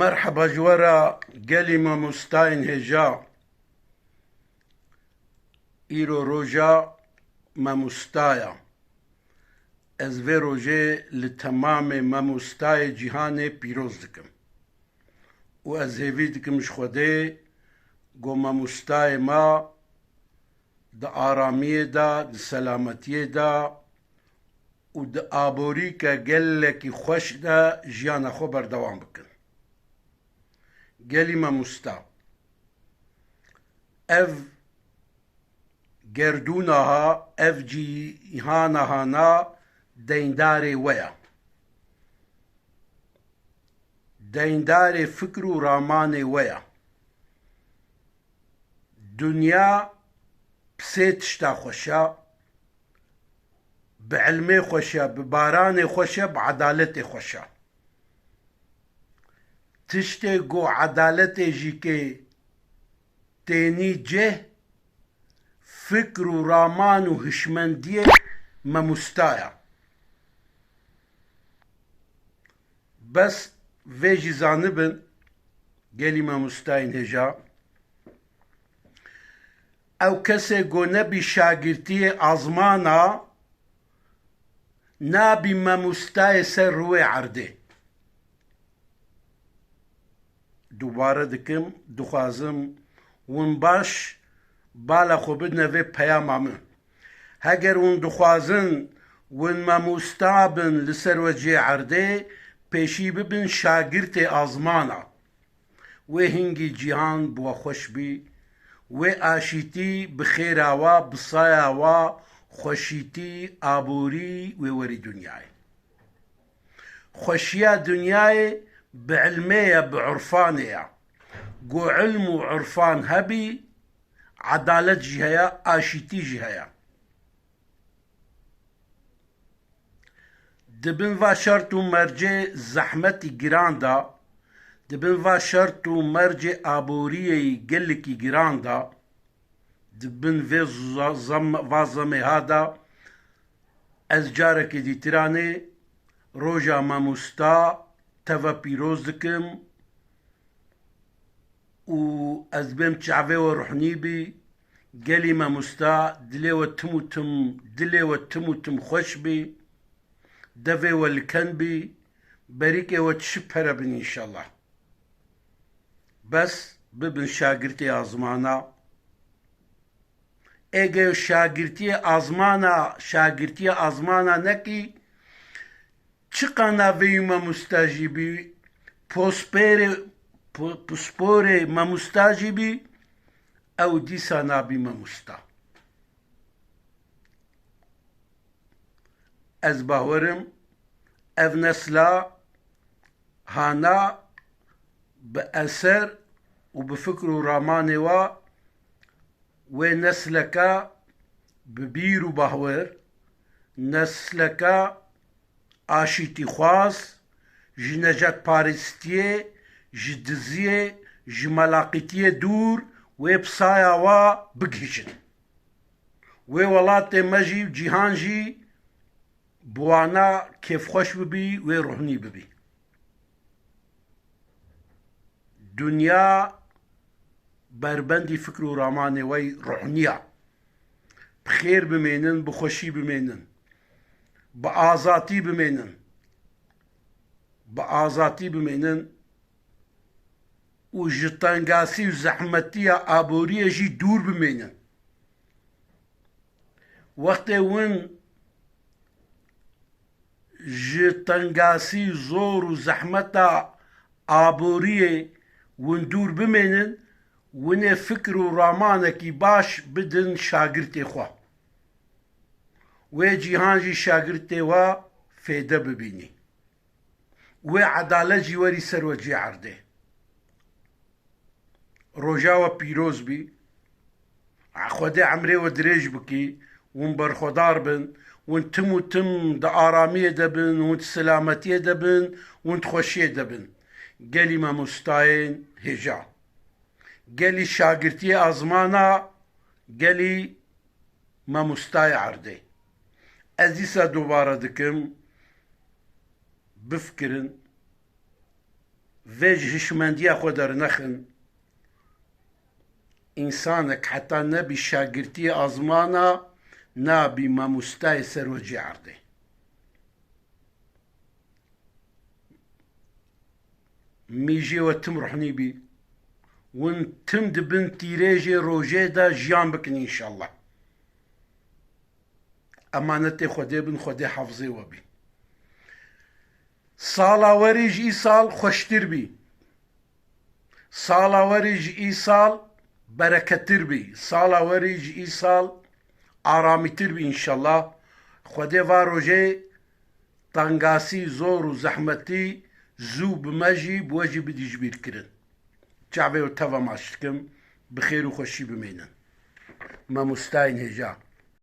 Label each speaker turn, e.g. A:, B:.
A: مرحبا جوارا گەلی مەموستاین هێژا ئیرۆ ڕۆژا مەموستایە ez vê rojê li temamê memostayê cîhanê pîroz dikim û ez hêvî dikim ji Xwedê got memostayê me di aramiyê de di selametiyê de û di aborîke gelekî xweş de jiyana xwe berdewam bikin gelî memosta ev gerdûna ha ev cîhana hana deyndارê we ye deyndارê fikr û ramanê we ye dunya pisê tişta xweş e bi ilmê xweş e tiştê got edaletê jî kê tênî cih fikr û raman û hişmendiyê memusta ye bes vê jî zanibin gelî memostayên hêja ew kesê got nebî şagirtiyê azmana nabî memostayê ser rûyê erdê دووبارە dikim dixwazim hûn baş bala xwe bidine vê peyama min heger hûn dixwazin hûn memosta bin li ser we cê erdê pêşî bibin şagirtê azmana wê hingî cîhan bi we xweş bî wê aşîtî bi xêra we bi saya we xweşîtî aborî wê werî dunyayê xweşiya dunyayê bi ilmê ye bi urfanê ye got ilm û urfan hebî edalet jî heye aşîtî jî heye dibin va şert û mercê zehmetî giran da dibin va şert û mercê aboriyê gelekî giran da dibin vê va zemêha da ez carekê dîtiranê roja memosta teve pîroz dikim û ez bêm çavê we ruhnî bî gelî memosta dilê we tim û tim dilê we tim û tim xweş bî devê we li ken bî berîkê we çi pere bin înşallah bes bibin şagirtê azmana êgê şagirtiye azmana şagirtiye azmana nekî çi qana vê memosta jî bî pospêrê sporê memosta jî bî ew dîsa nabî memosta ez bawerim ev nesla hana bi eser û aşîtî xwaz ji necetparîstiyê ji diziyê ji melaqîtiyê dûr wê pisaya we bigihîşin wê welatê me jî cîhan jî bi wana kêfxweş bibî wê ruhnî bibî. Dunya berbendî fikr û ramanê we ruhniya bi xêr bimênin bi xweşî bimênin azatî bimênin bi azatî bimênin û ji tengasî û zehmetiya aboriyê jî dûr bimênin wextê hûn ji tengasî zor û zehmeta aboriyê hûn dûr bimênin hûnê fikr û ramanekî baş bidin şagirtê xwe wê cîhan jî şagirtê we fêde bibînî wê edalet jî werî ser we cê erdê roja we pîroz bî Xwedê emrê we dirêj bikî hûn berxwedar bin hûn tim û tim di aramiyê de bin hûn selametiyê de bin hûn xweşiyê de عزيزة دوبارة دكم بفكرن فيج هشمان دي أخدر نخن إنسانك حتى نبي شاقرتي أزمانا نبي ما مستاي سروجي عرضي ميجي وتم رحني بي وأنتم دبنتي ريجي روجي دا جيان بكني إن شاء الله ئەمانەتێ خودێ بن خودێ حەفزێوە بی ساڵاوەریژ ئی ساڵ خۆشتر بی ساڵاوەریژ ئی ساڵ بەرەکەتر بی ساڵاوەریژ ئی ساڵ ئارامیتر بی ئینشەله خودێ وا ڕۆژێ تەنگاسی زۆر و زەحمەتی زوو بمەژی بۆژی بدیش بیرکردن چاوێ و تەوە ماشتکم بخێر و خۆشی بمێنن مەموستاین هێژا